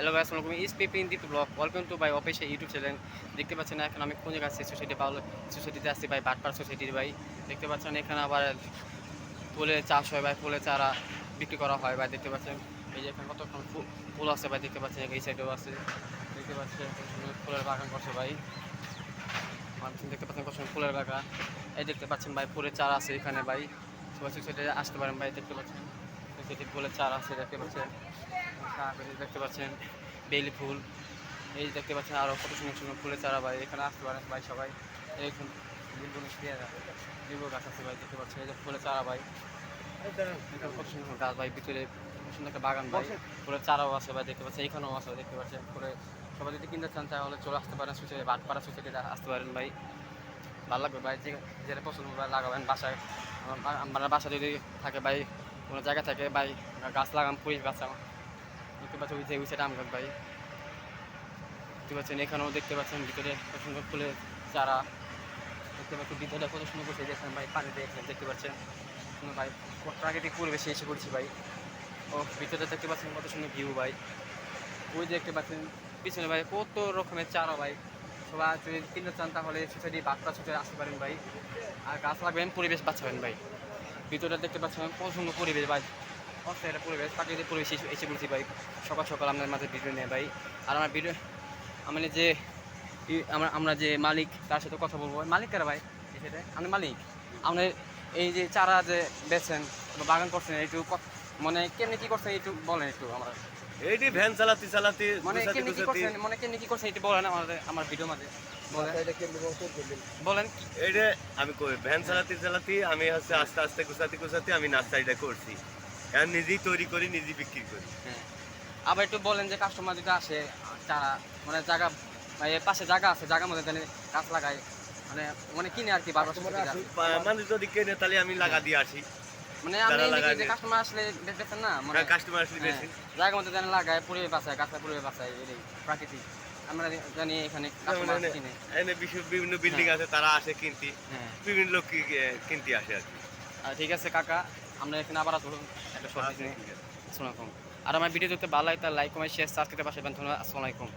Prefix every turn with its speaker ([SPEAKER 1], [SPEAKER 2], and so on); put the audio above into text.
[SPEAKER 1] Hello ভাই, আসসালামু ইসপি পিন দীপ ব্লগ। ওয়েলকাম টু বাই অফিসে ইউটিউব চ্যানেল দেখতে পাচ্ছেন এখন আমি কোন জায়গায় আছি সোসাইটি পাওয়াল সোসাইটিতে আসছি ভাই বাটপার সোসাইটির ভাই। দেখতে পাচ্ছেন এখানে আবার ফুলের চাষ হয় ভাই, ফুলের চারা বিক্রি করা হয় ভাই, দেখতে পাচ্ছেন। এই যে এখানে কতক্ষণ ফুল আছে ভাই, দেখতে পাচ্ছেন, এই সাইডেও আছে। দেখতে পাচ্ছেন ফুলের বাগান করছে ভাই। দেখতে পাচ্ছেন কত ফুলের বাগান। এই দেখতে পাচ্ছেন ভাই, ফুলের চারা আছে এখানে ভাই। সবাই সোসাইটি আসতে পারেন ভাই, দেখতে পাচ্ছেন। সোসাইটি ফুলের চারা আছে দেখতে পাচ্ছেন। শাক এই যে দেখতে পাচ্ছেন। বেলি ফুল এই দেখতে পাচ্ছেন আরও কত সুন্দর সুন্দর ফুলের চারা ভাই এখানে আসতে পারেন ভাই সবাই। এইখান লিম্বু লিম্বু গাছ আছে ভাই দেখতে পাচ্ছেন এই যে ফুলের চারা ভাই। এখানে কত সুন্দর গাছ ভাই ভিতরে সুন্দর একটা বাগান ভাই। ফুলের চারাও আছে ভাই দেখতে পাচ্ছেন এখানেও আছে দেখতে পাচ্ছেন ফুলে। সবাই যদি কিনতে চান তাহলে চলে আসতে পারেন সুইচে বাটপাড়া সুইচে আসতে পারেন ভাই। ভালো লাগবে ভাই যে যেটা পছন্দ লাগাবেন বাসায়। আমার বাসা যদি থাকে ভাই কোনো জায়গা থাকে, ভাই, গাছ লাগাম গাছ আমার দেখতে পাচ্ছেন ওই যে, ওই সাইড আম গাছ, ভাই। দেখতে পাচ্ছেন, এখানেও দেখতে পাচ্ছেন, ভিতরে কত সুন্দর ফুলের চারা। দেখতে পাচ্ছেন, ভিতরে কত সুন্দর করছে দেখছেন ভাই, পানি দেখছেন দেখতে পাচ্ছেন। ভাই, প্রাকৃতিক পরিবেশে এসে করছি ভাই। ও, ভিতরে দেখতে পাচ্ছেন, কত সুন্দর ভিউ ভাই। ওই দেখতে পাচ্ছেন, পিছনে, ভাই, কত রকমের চারা, ভাই। সবাই যদি কিনতে চান, তাহলে সোসাইটি বাচ্চা সোসাইটি আসতে পারেন, ভাই। আর গাছ লাগবেন, পরিবেশ বাঁচাবেন, ভাই। ভিতরে দেখতে পাচ্ছি আমি সুন্দর পরিবেশ ভাই। কষ্ট একটা পরিবেশ, প্রাকৃতিক পরিবেশ এসে- বলছি ভাই। সকাল সকাল আপনার মাঝে ভিডিও নেয় ভাই। আর আমার ভিডিও মানে যে আমরা আমরা যে মালিক, তার সাথে কথা বলব। মালিক কারা ভাই? সেটা আমি মালিক। আপনার এই যে চারা যে বেছেন বাগান করছেন একটু মানে কেমনি কী করছেন একটু বলেন একটু আমার।
[SPEAKER 2] এইটি ভ্যান চালাতে চালাতে
[SPEAKER 1] মানে কি
[SPEAKER 2] গুছাতে
[SPEAKER 1] করছেন? মানে কি করছেন? একটু বলেন আমাদের আমার ভিডিও মাঝে। বলেন। বলেন।
[SPEAKER 2] এইটা আমি কই ভ্যান চালাতে চালাতে আমি হচ্ছে আস্তে আস্তে গুছাতে গুছাতে আমি নাস্তাটা করছি। এখন নিজেই তৈরি করি নিজেই বিক্রি করি।
[SPEAKER 1] হ্যাঁ। আবার একটু বলেন যে কাস্টমার যদি আসে চারা মানে জায়গা মানে পাশে জায়গা আছে জায়গার মধ্যে জানি গাছ লাগায় মানে মানে কিনে আর কি বারবার
[SPEAKER 2] মানুষ যদি কেনে তাহলে আমি লাগা দিয়ে আসি।
[SPEAKER 1] মানে
[SPEAKER 2] লাগায়
[SPEAKER 1] যে কাস্টমার আসলে না মানে
[SPEAKER 2] কাস্টমার আসলে
[SPEAKER 1] হ্যাঁ,
[SPEAKER 2] বেশি
[SPEAKER 1] জায়গার মধ্যে জানি লাগায় গাছটা পরিবেশ বাঁচায় এটাই প্রাকৃতিক। আমরা জানি এখানে কাস্টমার কিনে।
[SPEAKER 2] বিশ্ব- বিভিন্ন বিল্ডিং আছে তারা আসে কিনতে।
[SPEAKER 1] হ্যাঁ।
[SPEAKER 2] বিভিন্ন লোক কি- কিনতে আসে আর
[SPEAKER 1] ঠিক আছে কাকা আমরা এখানে আবার আসব। একটা শর্ট
[SPEAKER 2] আচ্ছা।
[SPEAKER 1] আসসালামু আলাইকুম। আর আমার ভিডিও দেখতে ভালো লাগে তার লাইক কমেন্ট শেয়ার সাবস্ক্রাইব পাশে ধন্যবাদ আসসালামু আলাইকুম।